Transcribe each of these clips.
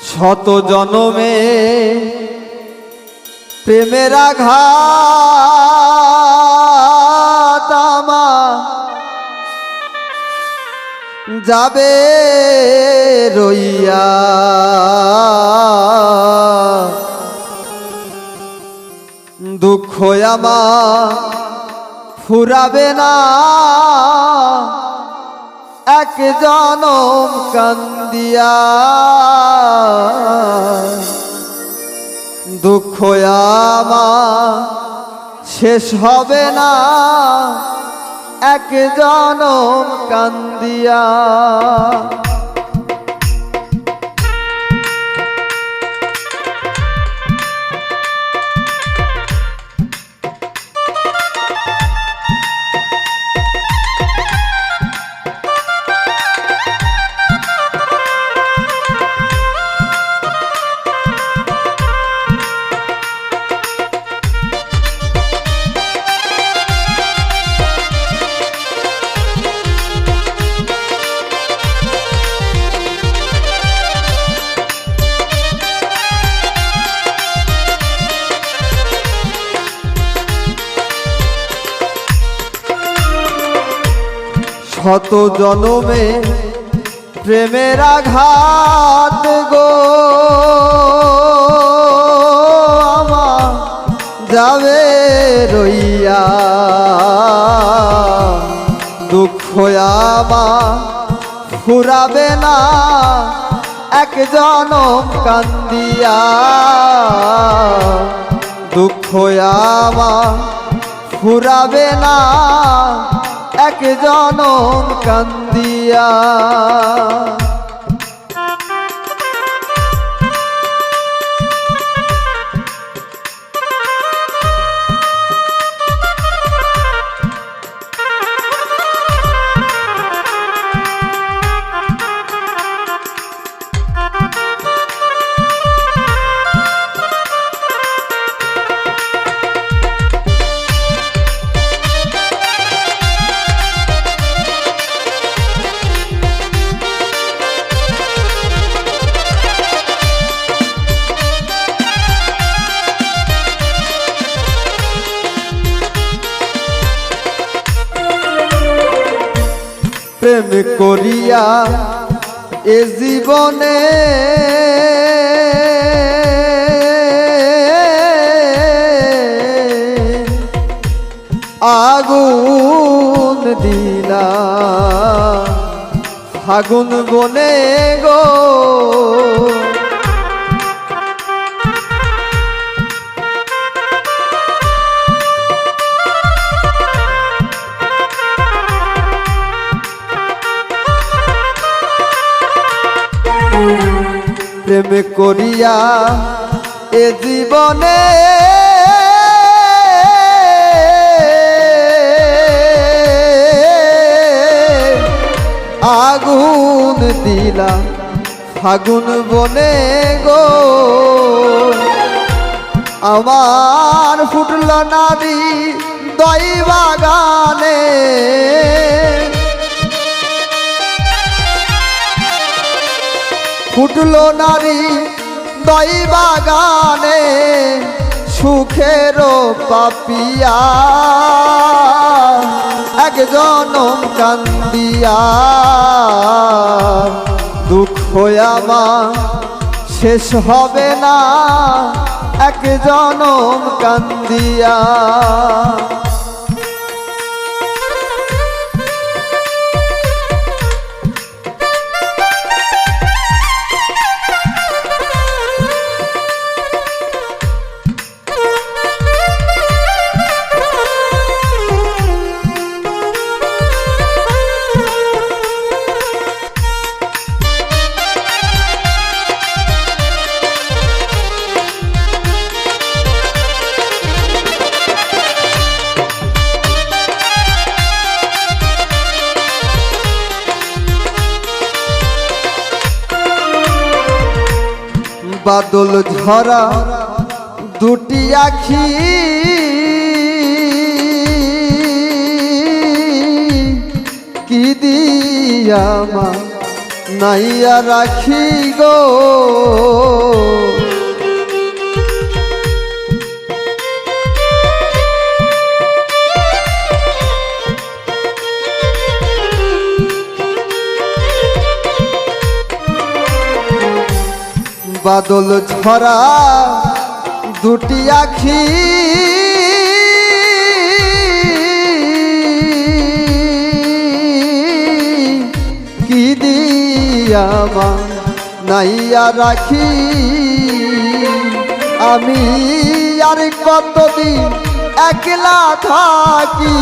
শত জনমে প্রেমের আঘাত যাবে রইয়া। দুঃখ আমার ফুরাবে না। এক জনম কান্দিয়া। দুঃখ আমার শেষ হবে না। এক জনম কান্দিয়া। শত জনমে প্রেমের আঘাত গো। আমার যাবে রইয়া। দুঃখ আমার ফুরাবে না, এক জনম কান্দিয়া। দুঃখ আমার ফুরাবে না এক জনম কান্দিয়া প্রেম করিয়া এ জীবনে আগুন দিলা। ফাগুন বনে গো। প্রেম করিয়া এ জীবনে আগুন দিলা ফাগুন বনে গো। আমার ফুটল নারী দই বাগানে ফুটলো নারী দই বাগানে সুখের পাপিয়া। এক জনম কান্দিয়া। দুঃখ আমার শেষ হবে না, এক জনম কান্দিয়া। বাদল ঝরা দুটি আখি। কি দিয়ামা নাইয়া রাখি গো? বাদল ঝরা দুটি আখি। কি দিয়ামা নাইয়া রাখি? আমি আর কতদিন একলা থাকি?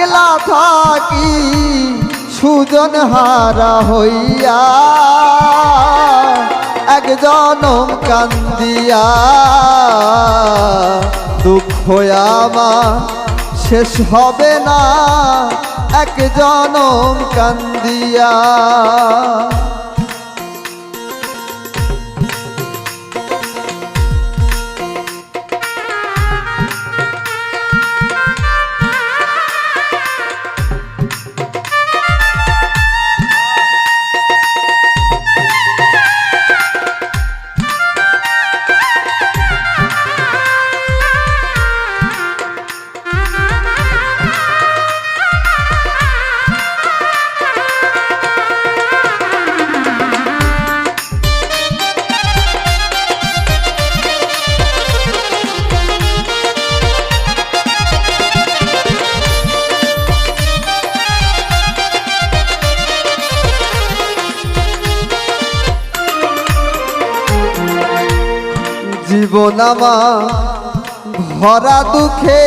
একলা থাকি সুজন হারা হইয়া একজন কান্দিয়া। দুঃখ আমার শেষ হবে না একজন কান্দিয়া। জীবন আমার ভরা দুঃখে।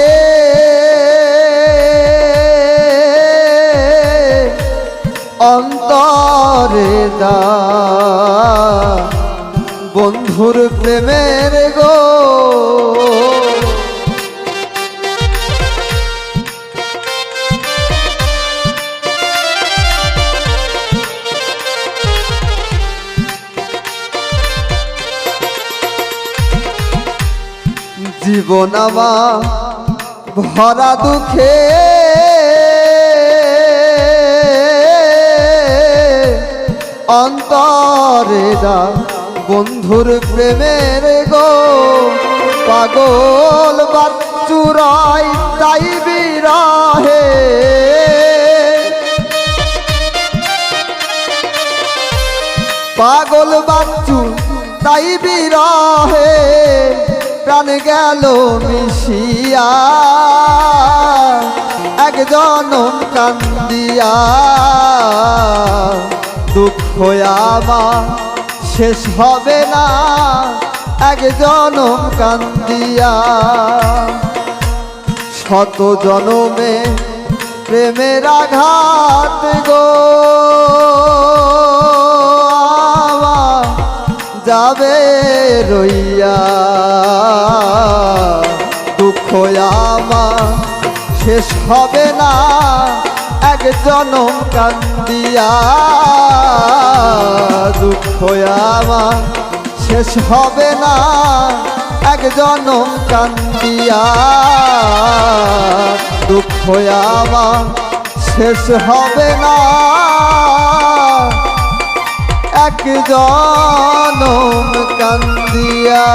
অন্তরে দা বন্ধুর প্রেমের গো। জীবন আমার ভরা দুঃখে। অন্তরে দা বন্ধুর প্রেমের গো, পাগল বাচ্চুরাই তাই বিরাহে। পাগল বাচ্চু তাই বিরহে। প্রাণ গেল মিশিয়া, এক জনম কান্দিয়া। দুঃখ আমার শেষ হবে না, এক জনম কান্দিয়া। শত জনমে প্রেমের আঘাত গো। যাবে রইয়া। দুঃখ আমার শেষ হবে না, এক জনম কান্দিয়া। দুঃখ আমার শেষ হবে না, এক জনম কান্দিয়া। দুঃখ আমার শেষ হবে না। এক জনম কান্দিয়া।